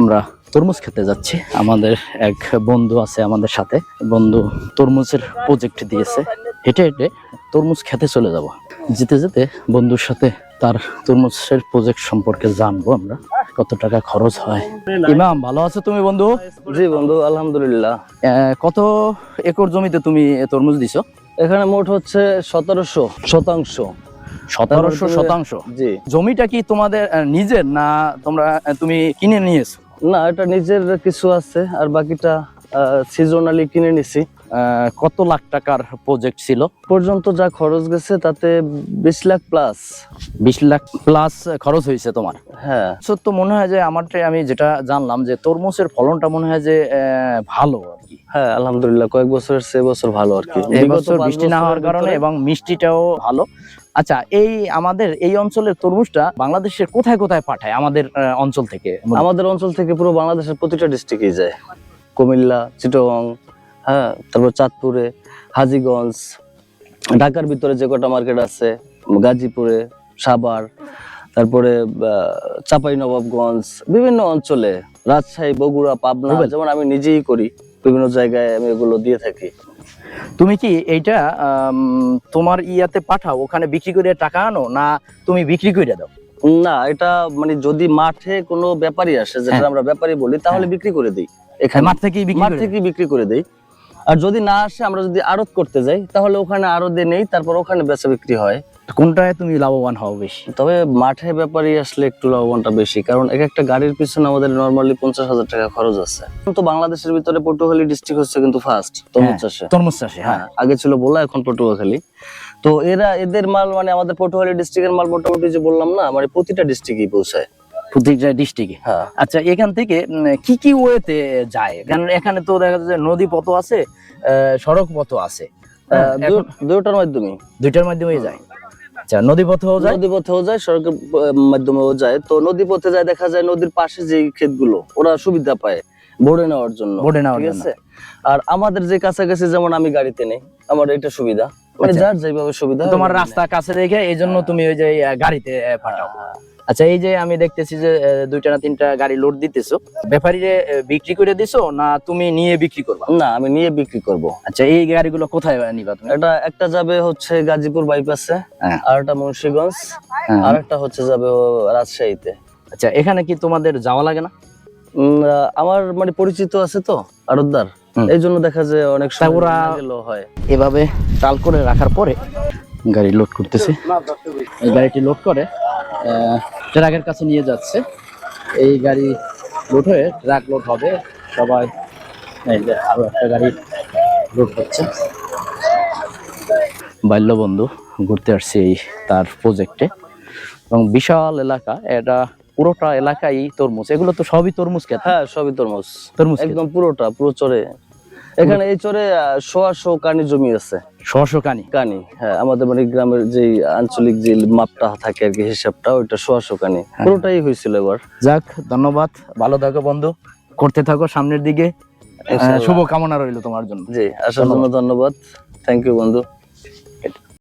আমরা তরমুজ খেতে যাচ্ছি। আমাদের এক বন্ধু আছে আমাদের সাথে। বন্ধু তরমুজের প্রজেক্ট দিয়েছে। হেঁটে হেঁটে তরমুজ খেতে চলে যাব। যেতে যেতে বন্ধুর সাথে তার তরমুজের প্রজেক্ট সম্পর্কে জানব আমরা। কত টাকা খরচ হয়? ইমাম ভালো আছো তুমি বন্ধু? জি বন্ধু আলহামদুলিল্লাহ। কত একর জমিতে তুমি তরমুজ দিছো? এখানে মোট হচ্ছে সতেরোশো শতাংশ। সতেরোশো শতাংশ? জি। জমিটা কি তোমাদের নিজের না তোমরা তুমি কিনে নিয়েছো? না এটা নিজের কিছু আছে আর বাকিটা সিজনালি কিনে নিছি। কত লাখ টাকার প্রজেক্ট ছিল? পর্যন্ত যা খরচ গেছে তাতে বিশ লাখ প্লাস বিশ লাখ প্লাস খরচ হয়েছে তোমার? হ্যাঁ। সত্য মনে হয় যে আমার আমি যেটা জানলাম যে তরমুজের ফলনটা মনে হয় যে ভালো আর কি। হ্যাঁ আলহামদুলিল্লাহ কয়েক বছরের সে বছর ভালো আর কি। এই বছর পাঁচ বৃষ্টি না হওয়ার কারণে এবং মিষ্টিটাও ভালো। আচ্ছা এই আমাদের এই অঞ্চলের তরমুজটা বাংলাদেশের কোথায় কোথায় পাঠায় আমাদের অঞ্চল থেকে? আমাদের অঞ্চল থেকে পুরো বাংলাদেশের প্রতিটা ডিস্ট্রিক্টে যায়। কুমিল্লা চিটগং হ্যাঁ তারপর চাঁদপুরে হাজিগঞ্জ ঢাকার ভিতরে যে কটা মার্কেট আছে গাজীপুরে সাভার তারপরে চাপাই নবাবগঞ্জ বিভিন্ন অঞ্চলে রাজশাহী বগুড়া পাবনা। যেমন আমি নিজেই করি বিভিন্ন জায়গায় আমি এগুলো দিয়ে থাকি। তুমি কি এইটা তোমার ইয়াতে পাঠাও ওখানে বিক্রি করে টাকা আনো না তুমি বিক্রি করে দাও? না এটা মানে যদি মাঠে কোনো ব্যাপারী আসে যেটা হ্যাঁ। আমরা ব্যাপারী বলি তাহলে বিক্রি করে দিই এখানে। মাঠ থেকে মাঠ থেকে বিক্রি করে দেই। আর যদি না আসে আমরা যদি আড়ত করতে যাই তাহলে ওখানে আড়তে নেই তারপর ওখানে বেচা বিক্রি হয়। কোনটায় তুমি লাভবান হও বেশি? তবে মাঠে ব্যাপারই আসলে একটু লাভবানটা বেশি কারণ এক একটা গাড়ির পিছনে আমাদের নর্মালি পঞ্চাশ হাজার টাকা খরচ আছে। কিন্তু বাংলাদেশের ভিতরে পটুয়াখালী ডিস্ট্রিক্ট হচ্ছে কিন্তু ফার্স্ট তরমুজ হ্যাঁ, চাষে। তরমুজ চাষে হ্যাঁ। হ্যাঁ আগে ছিল বলা এখন পটুয়াখালী। তো এরা এদের মাল মানে আমাদের পটুয়াখালী ডিস্ট্রিক্টের মাল মোটামুটি যে বললাম না মানে প্রতিটা ডিস্ট্রিক্টই পৌঁছায়। প্রত্যেকটা ডিস্ট্রিক্টে হ্যাঁ। আচ্ছা এখান থেকে কি কি ওয়েতে যায়? কারণ এখানে তো দেখা যাচ্ছে নদী পথ আছে আহ, সড়ক পথ আছে। দুটার মাধ্যমে দুইটার মাধ্যমে যায়। আচ্ছা নদী পথেও যায়? নদী পথেও যায় সড়কের মাধ্যমেও যায়। তো নদী পথে যায় দেখা যায় নদীর পাশে যে ক্ষেতগুলো ওরা সুবিধা পায় ভরে নেওয়ার জন্য ভরে নেওয়ার ঠিক জন্য। আছে? আর আমাদের যে কাছাকাছি যেমন আমি গাড়িতে নেই আমার এটা সুবিধা। মানে আচ্ছা। যার যেভাবে সুবিধা তোমার রাস্তা কাছে রেখে এই জন্য তুমি ওই যে গাড়িতে পাঠাও। হ্যাঁ, আচ্ছা এই যে আমি দেখতেছি যে দুইটা না তিনটা গাড়ি লোড দিতেছো ব্যাপারীরে বিক্রি করে দিছো না তুমি নিয়ে বিক্রি করবা না আমি নিয়ে বিক্রি করব আচ্ছা এই গাড়িগুলো কোথায় নিবা তুমি এটা একটা যাবে হচ্ছে গাজীপুর বাইপাসে হ্যাঁ। আর একটা মুন্সিগঞ্জ হ্যাঁ। আর একটা হচ্ছে যাবে রাজশাহীতে আচ্ছা এখানে কি তোমাদের যাওয়া লাগে না উম, আহ, আমার মানে পরিচিত আছে তো আড়তদার এই জন্য দেখা যায় অনেক সময় ওরা- হয় এভাবে টাল করে রাখার পরে গাড়ি লোড করতেছে এই গাড়িটি লোড করে আহ, ট্রাকের কাছে নিয়ে যাচ্ছে। এই গাড়ি লোড হয়ে ট্রাক লোড হবে। সবাই আরও একটা গাড়ি লোড হচ্ছে। বাল্যবন্ধু ঘুরতে আসছে এই তার প্রজেক্টে এবং বিশাল এলাকা এটা পুরোটা এলাকাই তরমুজ। এগুলো তো সবই তরমুজ খেত হ্যাঁ সবই তরমুজ। তরমুজ একদম পুরোটা পুরো চরে। এখানে এই চরে আহ, সোয়া শো কানি জমি আছে। সোয়াশো কানি? কানি হ্যাঁ আমাদের মানে গ্রামের যে আঞ্চলিক যে মাপটা থাকে আর কি হিসাবটা ওইটা সোয়াশো কানি। হ্যাঁ। পুরোটাই হয়েছিল এবার। যাক ধন্যবাদ। ভালো থাকো বন্ধু। করতে থাকো সামনের দিকে। শুভ কামনা রইল তোমার জন্য। জি আসার জন্য ধন্যবাদ। থ্যাংক ইউ বন্ধু।